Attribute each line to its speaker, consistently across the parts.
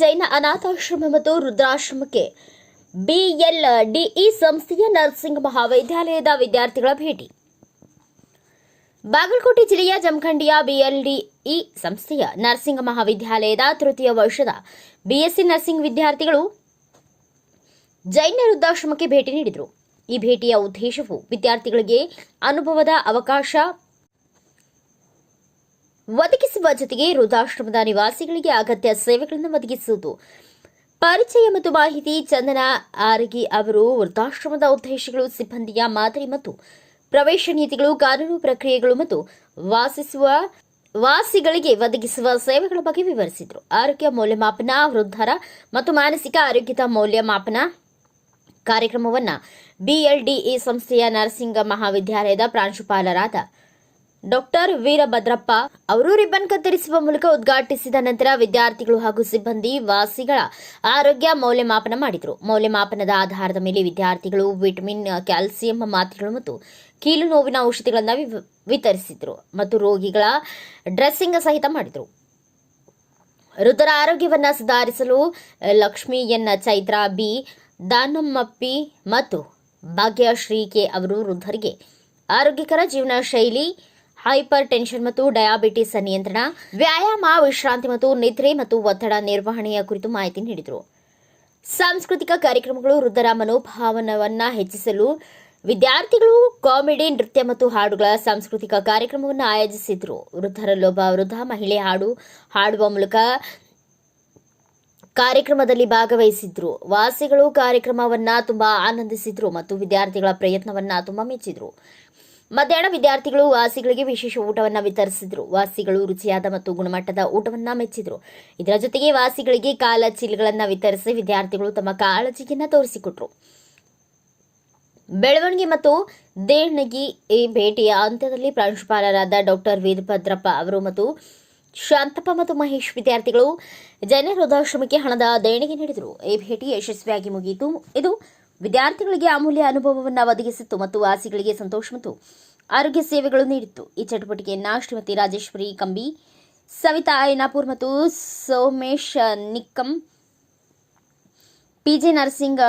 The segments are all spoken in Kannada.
Speaker 1: ಜೈನ ಅನಾಥಾಶ್ರಮ ಮತ್ತು ರುದ್ರಾಶ್ರಮಕ್ಕೆ ಬಿಎಲ್ ಡಿಇ ಸಂಸ್ಥೆಯ ನರ್ಸಿಂಗ್ ಮಹಾವಿದ್ಯಾಲಯದ ವಿದ್ಯಾರ್ಥಿಗಳ ಭೇಟಿ. ಬಾಗಲಕೋಟೆ ಜಿಲ್ಲೆಯ ಜಮಖಂಡಿಯ ಬಿಎಲ್ಡಿಇ ಸಂಸ್ಥೆಯ ನರ್ಸಿಂಗ್ ಮಹಾವಿದ್ಯಾಲಯದ ತೃತೀಯ ವರ್ಷದ ಬಿಎಸ್ಸಿ ನರ್ಸಿಂಗ್ ವಿದ್ಯಾರ್ಥಿಗಳು ಜೈನ ವೃದ್ಧಾಶ್ರಮಕ್ಕೆ ಭೇಟಿ ನೀಡಿದರು. ಈ ಭೇಟಿಯ ಉದ್ದೇಶವು ವಿದ್ಯಾರ್ಥಿಗಳಿಗೆ ಅನುಭವದ ಅವಕಾಶ ಒದಗಿಸುವ ಜೊತೆಗೆ ವೃದ್ಧಾಶ್ರಮದ ನಿವಾಸಿಗಳಿಗೆ ಅಗತ್ಯ ಸೇವೆಗಳನ್ನು ಒದಗಿಸುವುದು. ಪರಿಚಯ ಮತ್ತು ಮಾಹಿತಿ ಚಂದನ ಆರಗಿ ಅವರು ವೃದ್ಧಾಶ್ರಮದ ಉದ್ದೇಶಗಳು, ಸಿಬ್ಬಂದಿಯ ಮಾದರಿ ಮತ್ತು ಪ್ರವೇಶ ನೀತಿಗಳು, ಕಾನೂನು ಪ್ರಕ್ರಿಯೆಗಳು ಮತ್ತು ವಾಸಿಸುವ ವಾಸಿಗಳಿಗೆ ಒದಗಿಸುವ ಸೇವೆಗಳ ಬಗ್ಗೆ ವಿವರಿಸಿದರು. ಆರೋಗ್ಯ ಮೌಲ್ಯಮಾಪನ, ವೃದ್ಧರ ಮತ್ತು ಮಾನಸಿಕ ಆರೋಗ್ಯದ ಮೌಲ್ಯಮಾಪನ ಕಾರ್ಯಕ್ರಮವನ್ನು ಬಿಎಲ್ಡಿಇ ಸಂಸ್ಥೆಯ ನರ್ಸಿಂಗ್ ಮಹಾವಿದ್ಯಾಲಯದ ಪ್ರಾಂಶುಪಾಲರಾದ ಡಾಕ್ಟರ್ ವೀರಭದ್ರಪ್ಪ ಅವರು ರಿಬ್ಬನ್ ಕತ್ತರಿಸುವ ಮೂಲಕ ಉದ್ಘಾಟಿಸಿದ ನಂತರ ವಿದ್ಯಾರ್ಥಿಗಳು ಹಾಗೂ ಸಿಬ್ಬಂದಿ ವಾಸಿಗಳ ಆರೋಗ್ಯ ಮೌಲ್ಯಮಾಪನ ಮಾಡಿದರು. ಮೌಲ್ಯಮಾಪನದ ಆಧಾರದ ಮೇಲೆ ವಿದ್ಯಾರ್ಥಿಗಳು ವಿಟಮಿನ್, ಕ್ಯಾಲ್ಸಿಯಂ ಮಾತ್ರೆಗಳು ಮತ್ತು ಕೀಲು ನೋವಿನ ಔಷಧಿಗಳನ್ನು ವಿತರಿಸಿದರು ಮತ್ತು ರೋಗಿಗಳ ಡ್ರೆಸ್ಸಿಂಗ್ ಸಹಿತ ಮಾಡಿದರು. ವೃದ್ಧರ ಆರೋಗ್ಯವನ್ನು ಸುಧಾರಿಸಲು ಲಕ್ಷ್ಮಿ ಎನ್. ಚೈತ್ರ, ಬಿ. ದಾನಮ್ಮಪ್ಪಿ ಮತ್ತು ಭಾಗ್ಯಶ್ರೀ ಕೆ. ಅವರು ವೃದ್ಧರಿಗೆ ಆರೋಗ್ಯಕರ ಜೀವನ ಶೈಲಿ ಹೈಪರ್ ಟೆನ್ಷನ್ ಮತ್ತು ಡಯಾಬಿಟಿಸ್ ನಿಯಂತ್ರಣ, ವ್ಯಾಯಾಮ, ವಿಶ್ರಾಂತಿ ಮತ್ತು ನಿದ್ರೆ ಮತ್ತು ಒತ್ತಡ ನಿರ್ವಹಣೆಯ ಕುರಿತು ಮಾಹಿತಿ ನೀಡಿದರು. ಸಾಂಸ್ಕೃತಿಕ ಕಾರ್ಯಕ್ರಮಗಳು ವೃದ್ಧರ ಮನೋಭಾವನವನ್ನ ಹೆಚ್ಚಿಸಲು ವಿದ್ಯಾರ್ಥಿಗಳು ಕಾಮಿಡಿ, ನೃತ್ಯ ಮತ್ತು ಹಾಡುಗಳ ಸಾಂಸ್ಕೃತಿಕ ಕಾರ್ಯಕ್ರಮವನ್ನು ಆಯೋಜಿಸಿದ್ರು. ವೃದ್ಧರಲ್ಲೊಬ್ಬ ವೃದ್ಧ ಮಹಿಳೆ ಹಾಡು, ಹಾಡುವ ಮೂಲಕ ಕಾರ್ಯಕ್ರಮದಲ್ಲಿ ಭಾಗವಹಿಸಿದ್ರು. ವಾಸಿಗಳು ಕಾರ್ಯಕ್ರಮವನ್ನ ತುಂಬಾ ಆನಂದಿಸಿದ್ರು ಮತ್ತು ವಿದ್ಯಾರ್ಥಿಗಳ ಪ್ರಯತ್ನವನ್ನ ತುಂಬಾ ಮೆಚ್ಚಿದ್ರು. ಮಧ್ಯಾಹ್ನ ವಿದ್ಯಾರ್ಥಿಗಳು ವಾಸಿಗಳಿಗೆ ವಿಶೇಷ ಊಟವನ್ನ ವಿತರಿಸಿದ್ರು. ವಾಸಿಗಳು ರುಚಿಯಾದ ಮತ್ತು ಗುಣಮಟ್ಟದ ಊಟವನ್ನ ಮೆಚ್ಚಿದ್ರು. ಇದರ ಜೊತೆಗೆ ವಾಸಿಗಳಿಗೆ ಕಾಲ ಚೀಲಗಳನ್ನ ವಿತರಿಸಿ ವಿದ್ಯಾರ್ಥಿಗಳು ತಮ್ಮ ಕಾಳಜಿಯನ್ನು ತೋರಿಸಿಕೊಟ್ರು. ಬೆಳವಣಿಗೆ ಮತ್ತು ದೇಣಿಗೆ ಈ ಭೇಟಿಯ ಅಂತ್ಯದಲ್ಲಿ ಪ್ರಾಂಶುಪಾಲರಾದ ಡಾಕ್ಟರ್ ವೀರಭದ್ರಪ್ಪ ಅವರು ಮತ್ತು ಶಾಂತಪ್ಪ ಮತ್ತು ಮಹೇಶ್ ವಿದ್ಯಾರ್ಥಿಗಳು ಜನ ಹೃದಯಾಶ್ರಮಕ್ಕೆ ಹಣದ ದೇಣಿಗೆ ನೀಡಿದರು. ಈ ಭೇಟಿ ಯಶಸ್ವಿಯಾಗಿ ಮುಗಿಯಿತು. ಇದು ವಿದ್ಯಾರ್ಥಿಗಳಿಗೆ ಅಮೂಲ್ಯ ಅನುಭವವನ್ನು ಒದಗಿಸಿತ್ತು ಮತ್ತು ವಾಸಿಗಳಿಗೆ ಸಂತೋಷ ಮತ್ತು ಆರೋಗ್ಯ ಸೇವೆಗಳು ನೀಡಿತ್ತು. ಈ ಚಟುವಟಿಕೆಯನ್ನ ಶ್ರೀಮತಿ ರಾಜೇಶ್ವರಿ ಕಂಬಿ, ಸವಿತಾ ಐನಾಪುರ್ ಮತ್ತು ಸೋಮೇಶ್ ನಿಕ್ಕಂ ಪಿಜೆ ನರ್ಸಿಂಗ್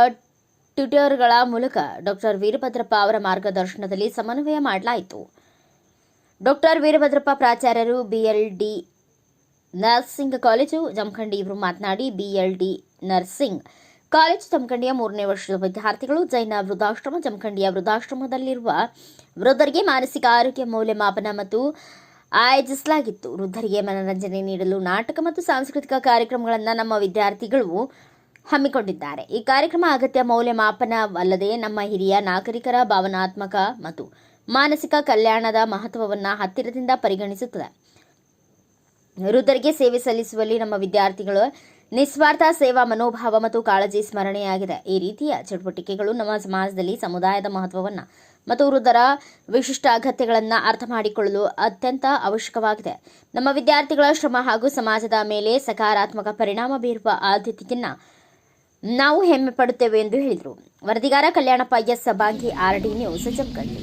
Speaker 1: ಟ್ಯೂಟರ್ಗಳ ಮೂಲಕ ಡಾಕ್ಟರ್ ವೀರಭದ್ರಪ್ಪ ಅವರ ಮಾರ್ಗದರ್ಶನದಲ್ಲಿ ಸಮನ್ವಯ ಮಾಡಲಾಯಿತು. ಡಾಕ್ಟರ್ ವೀರಭದ್ರಪ್ಪ ಪ್ರಾಚಾರ್ಯರು ಬಿಎಲ್ಡಿ ನರ್ಸಿಂಗ್ ಕಾಲೇಜು, ಜಮಖಂಡಿ ಇವರು ಮಾತನಾಡಿ ಬಿಎಲ್ಡಿ ನರ್ಸಿಂಗ್ ಕಾಲೇಜು ಜಮಖಂಡಿಯ ಮೂರನೇ ವರ್ಷದ ವಿದ್ಯಾರ್ಥಿಗಳು ಜೈನ ವೃದ್ಧಾಶ್ರಮ, ಜಮಖಂಡಿಯ ವೃದ್ಧಾಶ್ರಮದಲ್ಲಿರುವ ವೃದ್ಧರಿಗೆ ಮಾನಸಿಕ ಆರೋಗ್ಯ ಮೌಲ್ಯಮಾಪನ ಮತ್ತು ಆಯೋಜಿಸಲಾಗಿತ್ತು. ವೃದ್ಧರಿಗೆ ಮನರಂಜನೆ ನೀಡಲು ನಾಟಕ ಮತ್ತು ಸಾಂಸ್ಕೃತಿಕ ಕಾರ್ಯಕ್ರಮಗಳನ್ನು ನಮ್ಮ ವಿದ್ಯಾರ್ಥಿಗಳು ಹಮ್ಮಿಕೊಂಡಿದ್ದಾರೆ. ಈ ಕಾರ್ಯಕ್ರಮ ಅಗತ್ಯ ಮೌಲ್ಯಮಾಪನವಲ್ಲದೆ ನಮ್ಮ ಹಿರಿಯ ನಾಗರಿಕರ ಭಾವನಾತ್ಮಕ ಮತ್ತು ಮಾನಸಿಕ ಕಲ್ಯಾಣದ ಮಹತ್ವವನ್ನು ಹತ್ತಿರದಿಂದ ಪರಿಗಣಿಸುತ್ತದೆ. ವೃದ್ಧರಿಗೆ ಸೇವೆ ಸಲ್ಲಿಸುವಲ್ಲಿ ನಮ್ಮ ವಿದ್ಯಾರ್ಥಿಗಳು ನಿಸ್ವಾರ್ಥ ಸೇವಾ ಮನೋಭಾವ ಮತ್ತು ಕಾಳಜಿ ಸ್ಮರಣೆಯಾಗಿದೆ. ಈ ರೀತಿಯ ಚಟುವಟಿಕೆಗಳು ನಮ್ಮ ಸಮಾಜದಲ್ಲಿ ಸಮುದಾಯದ ಮಹತ್ವವನ್ನು ಮತ್ತು ವೃದ್ಧರ ವಿಶಿಷ್ಟ ಅಗತ್ಯಗಳನ್ನು ಅರ್ಥ ಮಾಡಿಕೊಳ್ಳಲು ಅತ್ಯಂತ ಅವಶ್ಯಕವಾಗಿದೆ. ನಮ್ಮ ವಿದ್ಯಾರ್ಥಿಗಳ ಶ್ರಮ ಹಾಗೂ ಸಮಾಜದ ಮೇಲೆ ಸಕಾರಾತ್ಮಕ ಪರಿಣಾಮ ಬೀರುವ ಆದ್ಯತೆಯನ್ನು ನಾವು ಹೆಮ್ಮೆ ಪಡುತ್ತೇವೆ ಎಂದು ಹೇಳಿದರು. ವರದಿಗಾರ Kalyanappa, S. Bangi R D news Jamkhandi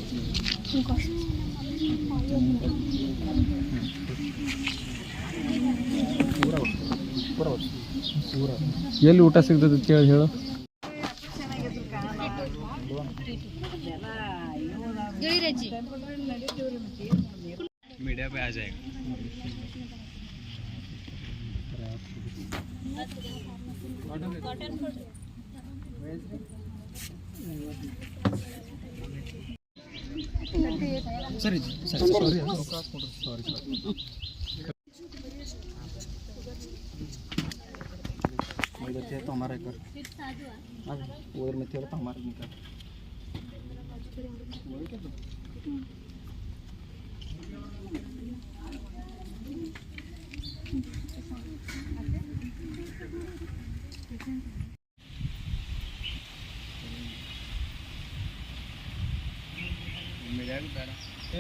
Speaker 2: ಎಲ್ಲಿ ಊಟ ಸಿಗ್ತದೆ ಅಂತ ಹೇಳಿ ಹೇಳು मीडिया पे आ जाएगा ಸರಿ ಸರಿ ಸಾರಿ इधर थे तो हमारा बार उधर में थे तो हमारा निकल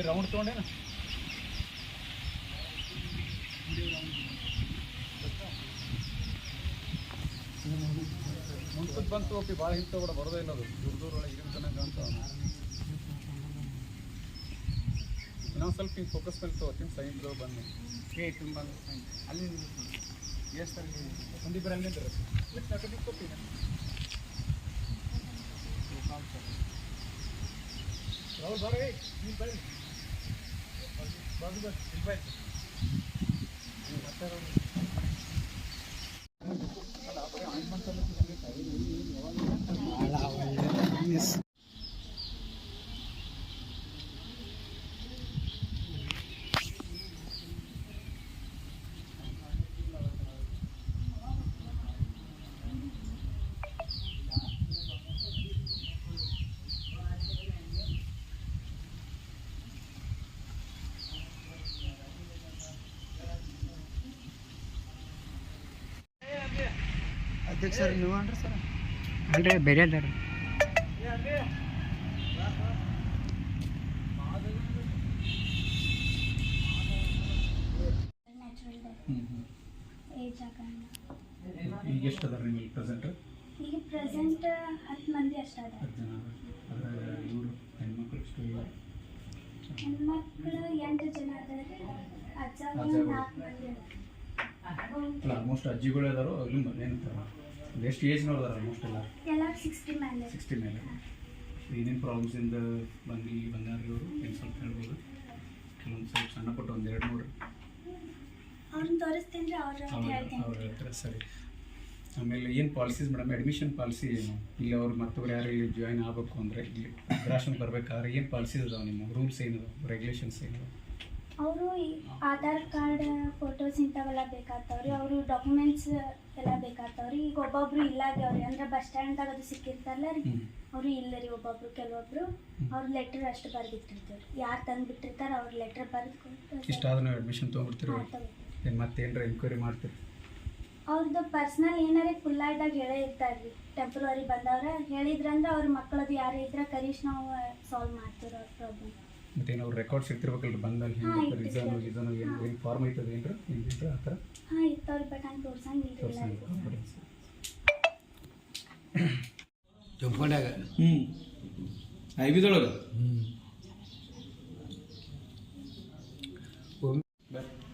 Speaker 2: राउंड तोड़े ना ಬಂತು ಒಪ್ಪಿ ಭಾಳ ಹಿಂದೆ ಕೂಡ ಬರೋದೇ ಇನ್ನೋದು ದೂರ ದೂರ ಒಳಗೆ ಇರೋ ತನಕ ಅಂತ. ಇನ್ನೊಂದು ಸ್ವಲ್ಪ ಹಿಂಗೆ ಫೋಕಸ್ ಮೇಲೆ ತಗೋತೀನಿ ಸೈನ್ಸ್ ಬಂದು
Speaker 3: ಏ ತುಂಬ ಅಲ್ಲಿ
Speaker 2: ಅಧ್ಯಕ್ಷರು ನೀವು ಅನ್ರಿ ಸರ್?
Speaker 3: ಅಲ್ರಿ ಬೇರೆ ಅದಾರ
Speaker 2: ಹ್ಞೂ ಹ್ಞೂ
Speaker 4: ಏಜ್ ಆಗಲ್ಲ
Speaker 2: ಈಗ ಎಷ್ಟು ಅದಾರ ನಿಮಗೆ ಪ್ರೆಸೆಂಟ್
Speaker 4: ಈಗ ಪ್ರೆಸೆಂಟ್ ಹತ್ತು ಮಂದಿ ಅಷ್ಟ ಅದ
Speaker 2: ಹತ್ತು ಜನ ಅದ್ರ. ಇವರು ಹೆಣ್ಮಕ್ಳು ಎಷ್ಟು ಇಲ್ಲ.
Speaker 4: ಹೆಣ್ಮಕ್ಳು ಎಂಟು ಜನ ಅದಾರ ಅಜ್ಜ ನಾಲ್ಕು ಮಂದಿ ಅದಾರ.
Speaker 2: ಆಲ್ಮೋಸ್ಟ್ ಅಜ್ಜಿಗಳು ಅದಾರೋ ಏನಂತಾರೆ ಎಷ್ಟು ಏಜ್ ಅದಾರ ಆಲ್ಮೋಸ್ಟ್ ಎಲ್ಲ
Speaker 4: ಎಲ್ಲ ಸಿಕ್ಸ್ಟಿ ಮೇಲೆ.
Speaker 2: ಸಿಕ್ಸ್ಟಿ ಮೇಲೆ. ಏನೇನು ಪ್ರಾಬ್ಲಮ್ಸಿಂದ ಬಂದು ಇಲ್ಲಿ ಬಂದಾರ ಇವರು ಏನು ಸ್ವಲ್ಪ ಹೇಳ್ಬೋದು? ಕೆಲವೊಂದು ಸ್ವಲ್ಪ ಸಣ್ಣ ಪುಟ್ಟ ಒಂದು ಎರಡು ಮೂರು.
Speaker 4: ಅವ್ರನ್ನ ತೋರಿಸ್ತೀನಿ ಅವ್ರು
Speaker 2: ಅವ್ರು ಅವ್ರು ಹೇಳ್ತಾರೆ ಸರಿ. ಆಮೇಲೆ ಏನು ಪಾಲಿಸೀಸ್ ಮೇಡಮ್ ಅಡ್ಮಿಷನ್ ಪಾಲಿಸಿ ಏನು? ಇಲ್ಲಿ ಅವ್ರು ಮತ್ತೊಬ್ಬರು ಯಾರು ಇಲ್ಲಿ ಜಾಯ್ನ್ ಆಗಬೇಕು ಅಂದರೆ ಇಲ್ಲಿ ವೃದ್ಧಾಶ್ರಮ ಬರ್ಬೇಕಾದ್ರೆ ಏನು ಪಾಲಿಸೀಸ್ ಅದಾವೆ ನಿಮ್ಮ? ರೂಲ್ಸ್ ಏನು ರೆಗ್ಯುಲೇಷನ್ಸ್ ಏನು
Speaker 4: ಅವರು ಆಧಾರ್ ಕಾರ್ಡ್ ಫೋಟೋಸ್ ಇಂಥವೆಲ್ಲ ಬೇಕಾಗ್ತಾವ್ರಿ. ಅವರು ಡಾಕ್ಯುಮೆಂಟ್ಸ್ ಎಲ್ಲ ಬೇಕಾಗ್ತಾವ್ರಿ ಈಗ ಒಬ್ಬೊಬ್ರು ಇಲ್ಲಾಗ್ಯಾವ್ರಿ ಅಂದ್ರೆ ಬಸ್ ಸ್ಟ್ಯಾಂಡ್ದಾಗ ಅದು ಸಿಕ್ಕಿರ್ತಾರಲ್ಲ ರೀ. ಅವರು ಇಲ್ಲ ರೀ ಒಬ್ಬೊಬ್ರು ಕೆಲವೊಬ್ರು. ಅವ್ರ ಲೆಟ್ರ್ ಅಷ್ಟು ಬರ್ದಿಟ್ಟಿರ್ತಾರೆ. ಯಾರು ತಂದು ಬಿಟ್ಟಿರ್ತಾರೆ ಅವ್ರ ಲೆಟ್ರ್ ಬರೆದು
Speaker 2: ಇಷ್ಟಾದ್ರೂ ಅಡ್ಮಿಷನ್ ತೊಗೊಂಡ್ಬಿಡ್ತೀರಿ
Speaker 4: ಹಾ, ತಗೋತೀವಿ.
Speaker 2: ಏನು ಮತ್ತೇನಾರ ಎನ್ಕ್ವೈರಿ ಮಾಡ್ತೀರಿ?
Speaker 4: ಅವ್ರದ್ದು ಪರ್ಸ್ನಲ್ ಏನಾರೇ ಫುಲ್ಲಾದಾಗ ಹೇಳೇ ಇರ್ತಾರ್ರಿ ಟೆಂಪ್ರವರಿ ಬಂದವ್ರ. ಹೇಳಿದ್ರಂದ್ರೆ ಅವ್ರ ಮಕ್ಕಳದು ಯಾರೇ ಇದ್ರೆ ಕರೀಶ್ ನಾವು ಸಾಲ್ವ್ ಮಾಡ್ತೀವಿ ಅವ್ರ ಪ್ರಾಬ್ಲಮ್
Speaker 2: ಮತ್ತೇನು ಅವ್ರ ರೆಕಾರ್ಡ್ಸ್ ಇರ್ತಿರ್ಬೇಕಲ್ರಿ ಬಂದಲ್ಲಿ ಹೆಂಗೆ. ರಿಸರ್ವ್ ಗಿಸರ್ವ್ ಏನು ಏನು ಫಾರ್ಮ್ ಐತದ ಏನ್ರಿ? ಏನ್ರಿ ಆ ಥರ?
Speaker 4: ಹಾಂ ಇರ್ತಾವ್ರಿ ಬಟ್ ಹಂಗೆ ತೋರ್ಸಂಗಿಲ್ಲ
Speaker 2: ಹ್ಞೂ ಐ ಬಿದೊಳಗೆ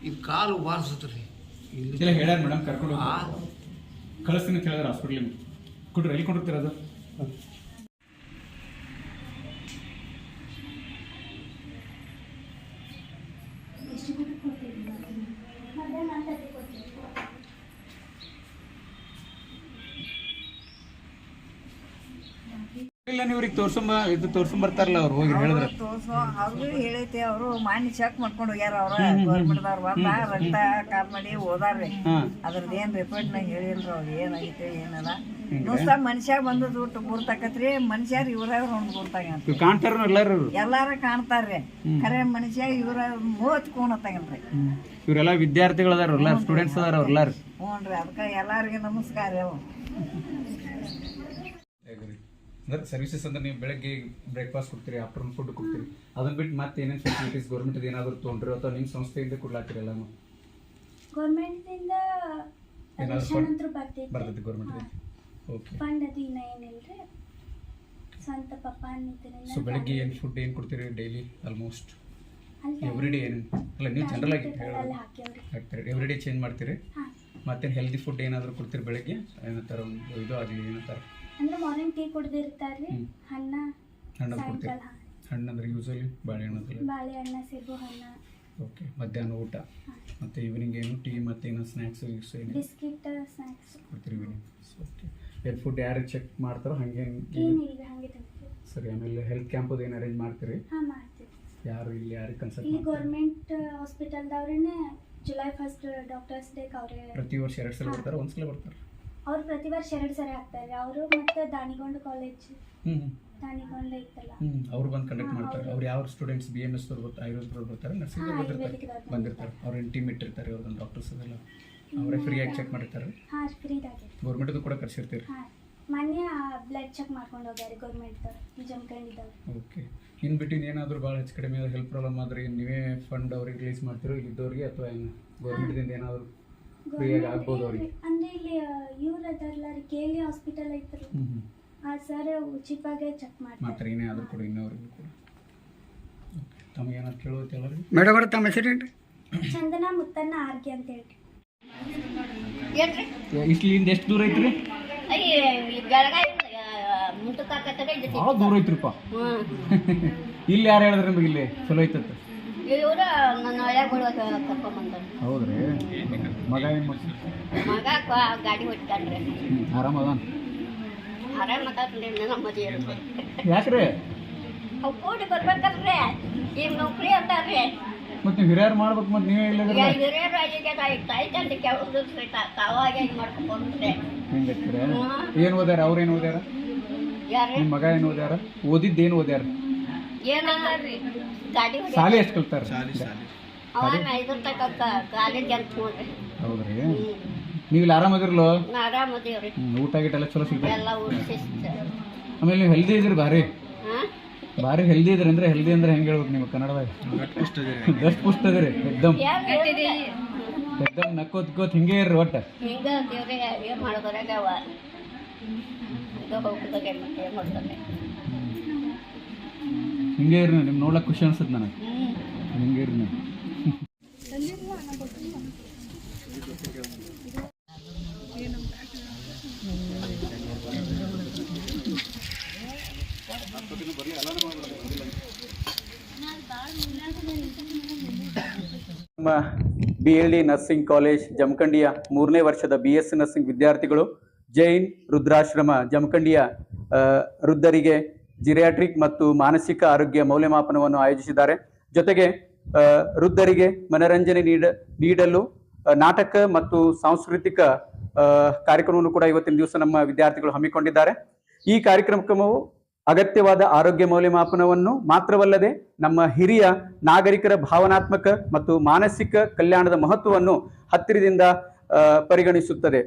Speaker 3: ಇದು ಕಾಲು ಭಾಳ ಸುತ್ರಿ ಇಲ್ಲಿ
Speaker 2: ಇಲ್ಲ ಹೇಳ್ಯಾರ ಮೇಡಮ್ ಕರ್ಕೊಂಡು
Speaker 3: ಆ.
Speaker 2: ಕಳಿಸ್ತೀನಿ ಅಂತ ಹೇಳಿದ್ರೆ ಹಾಸ್ಪಿಟ್ಲಿಗೆ ಕೊಡ್ರಿ ಎಲ್ಲಿ ಕೊಟ್ಟಿರ್ತೀರ ಅದು
Speaker 4: ಎಷ್ಟು ದುಡ್ಡು ಕೊಡ್ತೀವಿ ಮಧ್ಯಾಹ್ನ ಅಂತದ್ದು ಕೊಡ್ತೀವಿ
Speaker 2: ಇಲ್ಲ ನೀವು ಇವ್ರಿಗೆ ತೋರ್ಸಂಬ ಇದು ತೋರ್ಸಂಬರ್ತಾರಲ್ಲ ಅವ್ರು ಹೋಗಿ ಹೇಳಿದ್ರೆ.
Speaker 5: ತೋರ್ಸೋ. ಅವ್ರಿಗೂ ಹೇಳೈತಿ ಅವರು ಮಾನ್ಯ ಚೆಕ್ ಮಾಡ್ಕೊಂಡು ಹೋಗ್ಯಾರ ಅವ್ರ. ಗೌರ್ಮೆಂಟ್ದವ್ರು ಬಂದ ರಕ್ತ ಕಾಲ್ ಮಾಡಿ ಓದಾರ್ರಿ ಅದ್ರದ್ದು ಏನ್ ರಿಪೋರ್ಟ್ ನಾಗ ಹೇಳಿಲ್ರಿ ಅವ್ರು ಏನಾಗೈತೆ ಏನಲ್ಲ ನುಸ್ತ ಮನುಷ್ಯ ಬಂದದ್ದು ದುಡ್ಡು ಗುರ್ತಾಕತ್ರಿ ಮನುಷ್ಯ ಇವ್ರ ಹೊಂದ್
Speaker 2: ಕಾಣ್ತಾರ ಎಲ್ಲಾರು?
Speaker 5: ಎಲ್ಲಾರ ಕಾಣ್ತಾರ್ರಿ. ಖರೆ ಮನುಷ್ಯ ಇವ್ರ ಮೂವತ್ ಕೋಣತ್ತಾಗನ್ರಿ
Speaker 2: ಇವರೆಲ್ಲ ವಿದ್ಯಾರ್ಥಿಗಳು ಅದಾರ ಎಲ್ಲ ಸ್ಟೂಡೆಂಟ್ಸ್ ಅದಾರ ಅವ್ರಲ್ಲಾರ
Speaker 5: ಹ್ಞೂ ರೀ ಅದಕ್ಕೆ ಎಲ್ಲಾರಿಗೆ ನಮಸ್ಕಾರ ಅವು
Speaker 2: ಅಂದ್ರೆ ಸರ್ವಿಸಸ್ ಅಂದ್ರೆ ನೀವು ಬೆಳಗ್ಗೆ ಬ್ರೇಕ್ಫಾಸ್ಟ್ ಕೊಡ್ತೀರಿ ಆಫ್ಟರ್ನೂನ್ ಫುಡ್ ಕೊಡ್ತೀರಿ. ಅದನ್ನ ಬಿಟ್ಟು ಮತ್ತೆ ಏನೇನು ಫೆಸಿಲಿಟೀಸ್ ಗೌರ್ಮೆಂಟ್ ಏನಾದರೂ ತೊಗೊಂಡ್ರಿ ಅಥವಾ ನಿಮ್ಮ ಸಂಸ್ಥೆಯಿಂದ ಕೊಡ್ಲಾತಿರಲ್ಲ ಮತ್ತೆ
Speaker 4: ಗೌರ್ಮೆಂಟ್ದಿಂದ
Speaker 2: ಏನಾದ್ರು
Speaker 4: ರೇಷನ್
Speaker 2: ಫಂಡ್
Speaker 4: ಅಂತೂ ಬರ್ತೈತಿ
Speaker 2: ಬರ್ತೈತಿ ಗೌರ್ಮೆಂಟ್ ಓಕೆ
Speaker 4: ಫಂಡ್ ಅದು ಇನ್ನ ಏನಿಲ್ರಿ. ಸ್ವಂತ ಪಪ್ಪ
Speaker 2: ಸೊ
Speaker 4: ಅನ್ನಿದ್ರಿಂದ
Speaker 2: ಬೆಳಗ್ಗೆ ಏನು ಫುಡ್ ಏನು ಕೊಡ್ತೀರಿ ಡೈಲಿ ಆಲ್ಮೋಸ್ಟ್ ಎವ್ರಿ ಡೇ ಏನು ಅಲ್ಲ ನೀವು ಜನರಲ್ ಆಗಿ ಹೇಳೋದು.
Speaker 4: ಹಾಕ್ಯವ್ರಿ.
Speaker 2: ಹಾಕ್ತೀರಿ. ಎವ್ರಿ ಡೇ ಚೇಂಜ್ ಮಾಡ್ತೀರಿ?
Speaker 4: ಹಾಂ.
Speaker 2: ಮತ್ತೇನು ಹೆಲ್ದಿ ಫುಡ್ ಏನಾದರೂ ಕೊಡ್ತೀರಿ ಬೆಳಗ್ಗೆ? ಏನಂತಾರ ಒಂದು ಇದು ಆಗಲಿ ಏನಂತಾರ
Speaker 4: ಅಂದ್ರೆ ಮಾರ್ನಿಂಗ್ ಟೀ ಕುಡ್ದಿರ್ತಾರ್ರಿ.
Speaker 2: ಇರ್ತಾರೆ
Speaker 4: ಹಣ್ಣ
Speaker 2: ಹಣ್ಣು ಕೊಡ್ತೀವಿ.
Speaker 4: ಸಾಯಂಕಾಲ.
Speaker 2: ಹಣ್ಣು ಅಂದ್ರೆ ಯೂಸಲಿ ಬಾಳೆಹಣ್ಣು ಅದಲ್ಲ
Speaker 4: ಬಾಳೆಹಣ್ಣ ಸಿಗು ಹಣ್ಣ
Speaker 2: ಓಕೆ ಮಧ್ಯಾಹ್ನ ಊಟ. ಮತ್ತು ಈವ್ನಿಂಗ್ ಏನು? ಟೀ ಮತ್ತು ಏನೋ ಸ್ನ್ಯಾಕ್ಸ್ ಗಿಕ್ಸ್ ಏನು?
Speaker 4: ಬಿಸ್ಕಿಟ್ ಸ್ನ್ಯಾಕ್ಸ್
Speaker 2: ಕೊಡ್ತೀರಿ ಈವ್ನಿಂಗ್ ಓಕೆ ಹೆಲ್ತ್ ಫುಡ್ ಯಾರು ಚೆಕ್ ಮಾಡ್ತಾರೋ ಹಾಗೆ
Speaker 4: ಏನಿಲ್ಲ ಹಂಗೆ
Speaker 2: ಸರಿ ಆಮೇಲೆ ಹೆಲ್ತ್ ಕ್ಯಾಂಪದು ಏನು ಅರೇಂಜ್ ಮಾಡ್ತೀರಿ?
Speaker 4: ಹಾಂ ಮಾಡ್ತೀವಿ.
Speaker 2: ಯಾರು ಇಲ್ಲಿ ಯಾರಿಗೆ ಕನ್ಸಲ್ಟ್ ಈ
Speaker 4: ಗೌರ್ಮೆಂಟ್ ಹಾಸ್ಪಿಟಲ್ದವ್ರನ್ನೇ ಜುಲೈ ಫಸ್ಟ್ ಡಾಕ್ಟರ್ಸ್ ಡೇಕ್ ಅವರೇ
Speaker 2: ಪ್ರತಿ ವರ್ಷ ಎರಡು ಸಲ ಬರ್ತಾರೆ ಒಂದ್ಸಲ ಬರ್ತಾರೆ.
Speaker 4: ಅವ್ರು ಪ್ರತಿ ವರ್ಷ ಎರಡು ಸರಿ ಆಗ್ತಾರೆ ಅವರು ಮತ್ತೆ ದಾನಿಗೊಂಡ ಕಾಲೇಜ್ ದಾನಿಗೊಂಡ ಇತ್ತಲ್ಲ.
Speaker 2: ಅವ್ರು ಬಂದು ಕಂಡಕ್ಟ್ ಮಾಡ್ತಾರೆ. ಅವ್ರು ಯಾವ ಸ್ಟೂಡೆಂಟ್ಸ್ ಬಿ ಎಂ ಎಸ್ ಅವ್ರು ಬರ್ತಾರೆ ಆಯುರ್ವೇದವ್ರು ಬರ್ತಾರೆ. ನರ್ಸಿಂಗ್
Speaker 4: ಹಾ,
Speaker 2: ಬಂದಿರ್ತಾರೆ. ಅವ್ರು ಏನು ಇರ್ತಾರೆ ಅವ್ರದ್ದು ಡಾಕ್ಟರ್ಸ್ ಅದೆಲ್ಲ. ಅವರೇ ಫ್ರೀಯಾಗಿ ಚೆಕ್ ಮಾಡಿರ್ತಾರೆ.
Speaker 4: ಹಾಂ ಫ್ರೀದಾಗೆ
Speaker 2: ಗೌರ್ಮೆಂಟದು ಕೂಡ ಕರ್ಸಿರ್ತೀರಿ?
Speaker 4: ಮೊನ್ನೆ ಬ್ಲಡ್ ಚೆಕ್ ಮಾಡ್ಕೊಂಡು ಹೋಗ್ಯಾರಿ ಗೌರ್ಮೆಂಟ್ದವ್ರು ಜಮ್ಕಂಡಿದ್ದವ್ರು
Speaker 2: ಓಕೆ. ಇನ್ನು ಬಿಟ್ಟು ಏನಾದರೂ ಭಾಳ ಹೆಚ್ಚು ಕಡಿಮೆ ಹೆಲ್ತ್ ಪ್ರಾಬ್ಲಮ್ ಆದರೆ ನೀವೇ ಫಂಡ್ ಅವ್ರಿಗೆ ರಿಲೀಸ್ ಮಾಡ್ತಿರೋ ಇಲ್ಲಿ ಇದ್ದವ್ರಿಗೆ ಅಥವಾ ಏನು ಗೌರ್ಮೆಂಟ್ದಿಂದ ಏನಾದರೂ ಫ್ರೀಯಾಗಿ ಆಗ್ಬೋದು ಅವ್ರಿಗೆ.
Speaker 4: ಅಂದ್ರೆ ಇಲ್ಲಿ ಇವ್ರು ಅದಾರಲ್ಲ ರೀ ಕೆ ಎಲ್ ಹಾಸ್ಪಿಟಲ್ ಐತ್ರಿ ಆ ಸರ್ ಉಚಿತವಾಗೇ ಚೆಕ್ ಮಾಡ್ತಾರೆ.
Speaker 2: ಮಾಡ್ತಾರೆ ಏನೇ ಆದರೂ ಕೂಡ ಇನ್ನೊವ್ರಿಗೂ ಕೂಡ. ತಮಗೆ ಏನಾದ್ರು ಕೇಳೋದು ಎಲ್ಲರಿಗೂ
Speaker 3: ಮೇಡಮ್ ಅವ್ರ ತಮ್ಮ ಹೆಸರು ಏನ್ರಿ?
Speaker 4: ಚಂದನ ಮುತ್ತನ್ನ ಆರ್ಗೆ ಅಂತ ಹೇಳ್ರಿ.
Speaker 6: ಏನ್ರಿ?
Speaker 2: ಇಷ್ಟ್ಲಿಂದ ಎಷ್ಟು ದೂರ ಐತ್ರಿ?
Speaker 6: ಅಯ್ಯ ಇಲ್ಲಿ ಬೆಳಗಾವಿ ಮುಂಟಕ್ಕಾಕತ್ತಡೆ ಜೊತೆ
Speaker 2: ಭಾಳ ದೂರ ಐತ್ರಿಪ್ಪ.
Speaker 6: ಹ್ಞೂ
Speaker 2: ಇಲ್ಲಿ ಯಾರು ಹೇಳಿದ್ರಿ ನಿಮಗೆ ಇಲ್ಲಿ ಚಲೋ ಐತತ್ತ
Speaker 6: ಇವ್ರ ನನ್ನ ಹಳೆ ಬಡುವಾಗ ಕರ್ಕೊಂಬಂದ್ರು
Speaker 2: ಹೌದ್ರಿ? ಮಗ ಏನು ಮಾಡ್ತಾನೆ?
Speaker 6: ಮಗ ಕ- ಗಾಡಿ ಹೊಡ್ತಾನ್ರಿ ಆರಾಮ ಮದುವೆ
Speaker 2: ಯಾಕ್ರಿ?
Speaker 6: ಅವು ಕೂಡಿ ಬರ್ಬೇಕಲ್ರಿ. ಈಗ ನೌಕರಿ ಅಂತಾರ್ರಿ
Speaker 2: ಮತ್ತೆ ನೀವು ಹಿರಿಯರು ಮಾಡ್ಬೇಕು ಮತ್ತೆ ನೀವೇ
Speaker 6: ಹಿರಿಯರು ತಾಯಿ ತಾಯಿ ತಂದೆ ಕೆಳಗೆ ತಾವಾಗ ಇದು ಮಾಡ್ಕೊಂಡ್ರೆ
Speaker 2: ಹೆಂಗತ್ತೀರ ಏನು ಓದ್ಯಾರ? ಅವ್ರು ಏನು ಓದ್ಯಾರ?
Speaker 6: ಯಾರು
Speaker 2: ನಿಮ್ಮ ಮಗ ಏನು ಓದ್ಯಾರ? ಓದಿದ್ದು ಏನು ಓದ್ಯಾರ?
Speaker 6: ಏನಂತಾರ್ರಿ? ಗಾಡಿ
Speaker 2: ಸಾಲಿ ಎಷ್ಟು ಕಲ್ತಾರ?
Speaker 6: ಐದು ತಕ್ಕ ಕಾಲೇಜ್ ಅಂತ ನೋಡ್ರಿ
Speaker 2: ಹೌದ್ರಿ? ನೀವು ಇಲ್ಲಿ ಆರಾಮದಿರ್ಲೋ
Speaker 6: ನಾ ಆರಾಮದೇವ್ರಿ
Speaker 2: ಹ್ಮ್, ಊಟ ಗೀಟ ಎಲ್ಲ ಚಲೋ ಸಿಗ್ತದೆ.
Speaker 6: ಎಲ್ಲ ಊಟ ಶಿಸ್ತು.
Speaker 2: ಆಮೇಲೆ ನೀವು ಹೆಲ್ದಿ ಇದ್ರಿ ಭಾರಿ.
Speaker 6: ಹಾಂ?
Speaker 2: ಭಾರಿ ಹೆಲ್ದಿ ಇದ್ರಿ ಅಂದ್ರೆ ಹೆಲ್ದಿ ಅಂದ್ರೆ ಹೆಂಗೆ ಹೇಳ್ಬೇಕು ನೀವು ಕನ್ನಡದಾಗ? ದಷ್ಟು ಪುಷ್ಟ ಅದಿರಿ ಎಕ್ದಮ್ ಎಕ್ದಮ್ ನಕ್ಕೋತ್ ಕೋತ್ ಹಿಂಗೆ ಇರ್ರಿ ಒಟ್ಟ.
Speaker 6: ಹಿಂಗ ಮಾಡೋದ್ರಾಗ ಅವ.
Speaker 2: ಹಿಂಗೆ ಇರ್ನ ನಿಮ್ ನೋಡಕ್ ಖುಷಿ ಅನ್ಸುತ್ತೆ ನನಗೆ. ಹಿಂಗೇ ನೀವು. ನಮ್ಮ B L D nursing college ಜಮಖಂಡಿಯ ಮೂರನೇ ವರ್ಷದ ಬಿ ಎಸ್ ನರ್ಸಿಂಗ್ ವಿದ್ಯಾರ್ಥಿಗಳು, ಜೈನ್ ರುದ್ರಾಶ್ರಮ, ಜಮಖಂಡಿಯ ವೃದ್ಧರಿಗೆ ಜಿರಿಯಾಟ್ರಿಕ್ ಮತ್ತು ಮಾನಸಿಕ ಆರೋಗ್ಯ ಮೌಲ್ಯಮಾಪನವನ್ನು ಆಯೋಜಿಸಿದ್ದಾರೆ. ಜೊತೆಗೆ ವೃದ್ಧರಿಗೆ ಮನರಂಜನೆ ನೀಡ, ನೀಡಲು ನಾಟಕ ಮತ್ತು ಸಾಂಸ್ಕೃತಿಕ ಕಾರ್ಯಕ್ರಮವನ್ನು ಕೂಡ ಇವತ್ತಿನ ದಿವಸ ನಮ್ಮ ವಿದ್ಯಾರ್ಥಿಗಳು ಹಮ್ಮಿಕೊಂಡಿದ್ದಾರೆ. ಈ ಕಾರ್ಯಕ್ರಮವು ಅಗತ್ಯವಾದ ಆರೋಗ್ಯ ಮೌಲ್ಯಮಾಪನವನ್ನು ಮಾತ್ರವಲ್ಲದೆ ನಮ್ಮ ಹಿರಿಯ ನಾಗರಿಕರ ಭಾವನಾತ್ಮಕ ಮತ್ತು ಮಾನಸಿಕ ಕಲ್ಯಾಣದ ಮಹತ್ವವನ್ನು ಹತ್ತಿರದಿಂದ ಪರಿಗಣಿಸುತ್ತದೆ.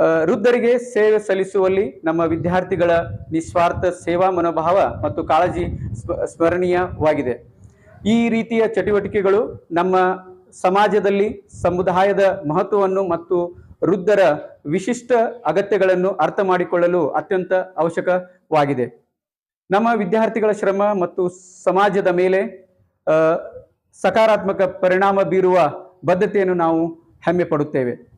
Speaker 2: ವೃದ್ಧರಿಗೆ ಸೇವೆ ಸಲ್ಲಿಸುವಲ್ಲಿ ನಮ್ಮ ವಿದ್ಯಾರ್ಥಿಗಳ ನಿಸ್ವಾರ್ಥ ಸೇವಾ ಮನೋಭಾವ ಮತ್ತು ಕಾಳಜಿ ಸ್ಮ- ಸ್ಮರಣೀಯವಾಗಿದೆ. ಈ ರೀತಿಯ ಚಟುವಟಿಕೆಗಳು ನಮ್ಮ ಸಮಾಜದಲ್ಲಿ ಸಮುದಾಯದ ಮಹತ್ವವನ್ನು ಮತ್ತು ವೃದ್ಧರ ವಿಶಿಷ್ಟ ಅಗತ್ಯಗಳನ್ನು ಅರ್ಥ ಮಾಡಿಕೊಳ್ಳಲು ಅತ್ಯಂತ ಅವಶ್ಯಕವಾಗಿದೆ. ನಮ್ಮ ವಿದ್ಯಾರ್ಥಿಗಳ ಶ್ರಮ ಮತ್ತು ಸಮಾಜದ ಮೇಲೆ ಸಕಾರಾತ್ಮಕ ಪರಿಣಾಮ ಬೀರುವ ಬದ್ಧತೆಯನ್ನು ನಾವು ಹೆಮ್ಮೆ ಪಡುತ್ತೇವೆ